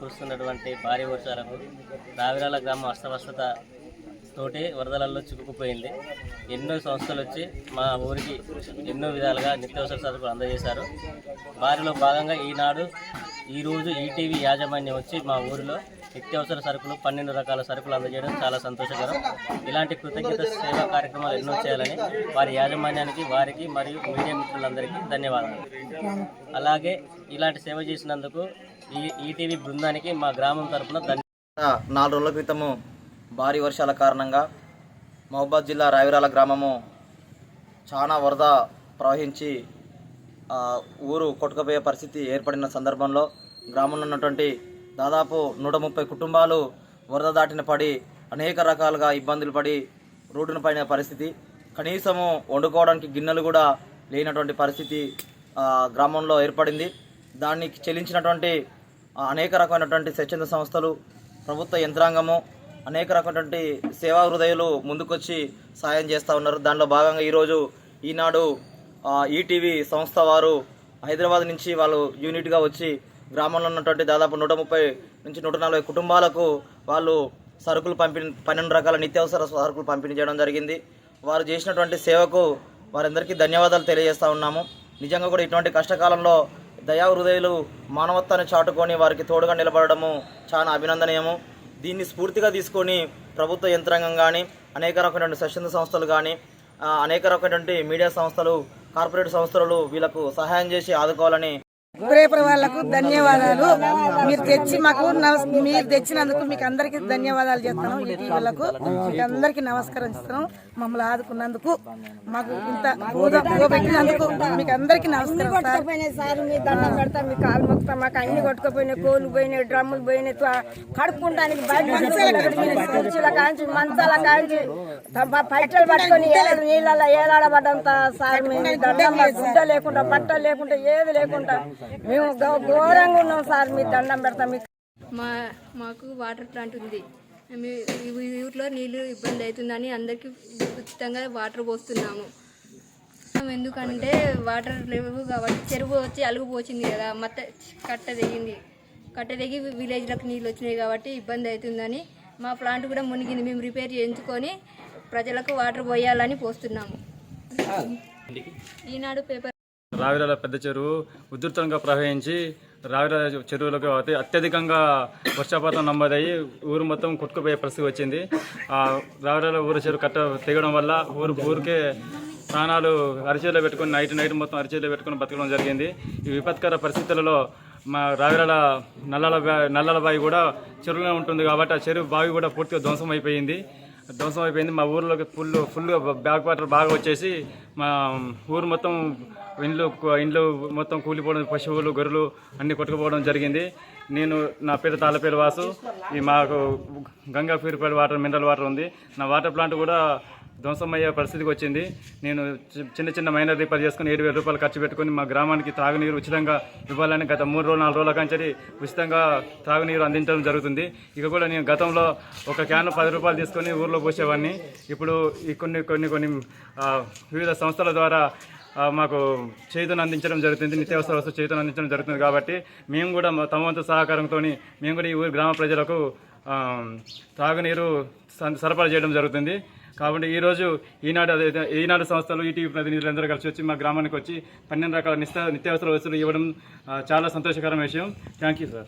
కురుస్తున్నటువంటి భారీ వర్షాలకు రావిరాల గ్రామం అస్తవస్థత తోటి వరదలలో చిక్కుకుపోయింది. ఎన్నో సంస్థలు వచ్చి మా ఊరికి ఎన్నో విధాలుగా నిత్యావసర సరుకులు అందజేశారు. వారిలో భాగంగా ఈనాడు ఈరోజు ఈటీవీ యాజమాన్యం వచ్చి మా ఊరిలో నిత్యావసర సరుకులు పన్నెండు రకాల సరుకులు అందజేయడం చాలా సంతోషకరం. ఇలాంటి కృతజ్ఞత సేవా కార్యక్రమాలు ఎన్నో చేయాలని వారి యాజమాన్యానికి వారికి మరియు మీడియా మిత్రులందరికీ ధన్యవాదాలు. అలాగే ఇలాంటి సేవ చేసినందుకు ఈటీవీ బృందానికి మా గ్రామం తరపున నాలుగు రోజుల క్రితము భారీ వర్షాల కారణంగా మహబాద్ జిల్లా రావిరాల గ్రామము చాలా వరద ప్రవహించి ఊరు కొట్టుకుపోయే పరిస్థితి ఏర్పడిన సందర్భంలో గ్రామంలో ఉన్నటువంటి దాదాపు నూట ముప్పై కుటుంబాలు వరద దాటిన పడి అనేక రకాలుగా ఇబ్బందులు పడి రోడ్డున పడిన పరిస్థితి. కనీసము వండుకోవడానికి గిన్నెలు కూడా లేనటువంటి పరిస్థితి గ్రామంలో ఏర్పడింది. దానికి చెల్లించినటువంటి అనేక రకమైనటువంటి స్వచ్ఛంద సంస్థలు ప్రభుత్వ యంత్రాంగము అనేక రకమైనటువంటి సేవా హృదయాలు ముందుకొచ్చి సాయం చేస్తూ ఉన్నారు. దానిలో భాగంగా ఈరోజు ఈనాడు ఈటీవీ సంస్థ వారు హైదరాబాద్ నుంచి వాళ్ళు యూనిట్గా వచ్చి గ్రామంలో ఉన్నటువంటి దాదాపు నూట ముప్పై నుంచి నూట నలభై కుటుంబాలకు వాళ్ళు సరుకులు పంపిణీ పన్నెండు రకాల నిత్యావసర సరుకులు పంపిణీ చేయడం జరిగింది. వారు చేసినటువంటి సేవకు వారందరికీ ధన్యవాదాలు తెలియజేస్తూ ఉన్నాము. నిజంగా కూడా ఇటువంటి కష్టకాలంలో దయా హృదయాలు మానవత్వాన్ని చాటుకొని వారికి తోడుగా నిలబడము చాలా అభినందనీయము. దీన్ని స్ఫూర్తిగా తీసుకొని ప్రభుత్వ యంత్రాంగం కానీ అనేక రకమైనటువంటి స్వచ్ఛంద సంస్థలు కానీ అనేక రకమైనటువంటి మీడియా సంస్థలు కార్పొరేట్ సంస్థలు వీళ్ళకు సహాయం చేసి ఆదుకోవాలని పేపర్ వాళ్ళకు ధన్యవాదాలు. మీరు తెచ్చి మాకు మీరు తెచ్చినందుకు మీకు అందరికీ ధన్యవాదాలు చేస్తాను ఈ టీవీలకు మీకు అందరికీ నమస్కారం చేస్తాను మమ్మల్ని ఆదుకున్నందుకు మాకు ఇంత పెట్టినందుకు మీకు అందరికీ నమస్కారం సార్. మీ దండం పెడతాం మీ కాలు మొక్కుతాం మాకు అన్ని కొట్టుకుపోయినాయి కోళ్ళు పోయినాయి డ్రమ్ములు పోయినాయి బయట కాంచి మంచాల కాంచి తప్ప పైటలు పట్టుకొని ఏడు నీళ్ళలో ఏలాడబడ్డంత సార్. మేము దండం గుడ్డ లేకుండా బట్ట లేకుండా ఏది లేకుండా మేము ఘోరంగా ఉన్నాం సార్ మీ దండం పెడతాం మీకు మా మాకు వాటర్ ప్లాంట్ ఉంది. ఊర్లో నీళ్ళు ఇబ్బంది అవుతుందని అందరికీ ఉచితంగా వాటర్ పోస్తున్నాము. ఎందుకంటే వాటర్ లేవు కాబట్టి చెరువు వచ్చి అలుగు పోచింది కదా మత్త కట్ట తెగింది. కట్ట తెగి విలేజ్లకు నీళ్ళు వచ్చినాయి కాబట్టి ఇబ్బంది అవుతుందని మా ప్లాంట్ కూడా మునిగింది. మేము రిపేర్ చేయించుకొని ప్రజలకు వాటర్ పోయాలని పోస్తున్నాము. ఈనాడు పేపర్ రావిరాల పెద్ద చెరువు ఉధృతంగా ప్రవహించి రావిరాల చెరువులకు అత్యధికంగా వర్షపాతం నమోదయ్యి ఊరు మొత్తం కొట్టుకుపోయే పరిస్థితి వచ్చింది. ఆ రావిరాల ఊరు చెరువు కట్ట తెగడం వల్ల ఊరు ఊరికే ప్రాణాలు అరిచేలో పెట్టుకొని నైట్ నైట్ మొత్తం అరిచేలో పెట్టుకుని బతకడం జరిగింది. ఈ విపత్కర పరిస్థితులలో మా రావిరాల నల్లల నల్లల బావి కూడా చెరువులో ఉంటుంది కాబట్టి ఆ చెరువు బావి కూడా పూర్తిగా ధ్వంసం అయిపోయింది. ధ్వంసం అయిపోయింది. మా ఊర్లోకి ఫుల్ ఫుల్గా బ్యాక్ వాటర్ బాగా వచ్చేసి మా ఊరు మొత్తం ఇండ్లు ఇండ్లు మొత్తం కూలిపోవడం పశువులు గొర్రెలు అన్ని కొట్టుకుపోవడం జరిగింది. నేను నా పేరు తాళపేరు వాసు. ఈ మాకు Ganga purified water mineral water ఉంది. నా వాటర్ ప్లాంట్ కూడా ధ్వంసం అయ్యే పరిస్థితికి వచ్చింది. నేను చి- చిన్న చిన్న మైనర్ రిపేర్ చేసుకుని ఏడు వేల రూపాయలు ఖర్చు పెట్టుకుని మా గ్రామానికి త్రాగునీరు ఉచితంగా ఇవ్వాలని గత మూడు రోజులు నాలుగు రోజుల కంచెరి ఉచితంగా త్రాగునీరు అందించడం జరుగుతుంది. ఇక కూడా నేను గతంలో ఒక క్యాన్ పది రూపాయలు తీసుకొని ఊర్లో పోసేవాడిని. ఇప్పుడు ఈ కొన్ని కొన్ని కొన్ని వివిధ సంస్థల ద్వారా మాకు చేతును అందించడం జరుగుతుంది. నిత్యావసర వస్తువు చేతును అందించడం జరుగుతుంది కాబట్టి మేము కూడా మా తమ వంతు సహకారంతో మేము కూడా ఈ ఊరి గ్రామ ప్రజలకు త్రాగునీరు స- సరఫరా చేయడం జరుగుతుంది. కాబట్టి ఈరోజు ఈనాడు అదే ఈనాడు సంస్థలు ఈటీవీ ప్రతినిధులు అందరూ కలిసి వచ్చి మా గ్రామానికి వచ్చి పన్నెండు రకాల నిత్యావసర వస్తువులు ఇవ్వడం చాలా సంతోషకరమైన విషయం. Thank you sir.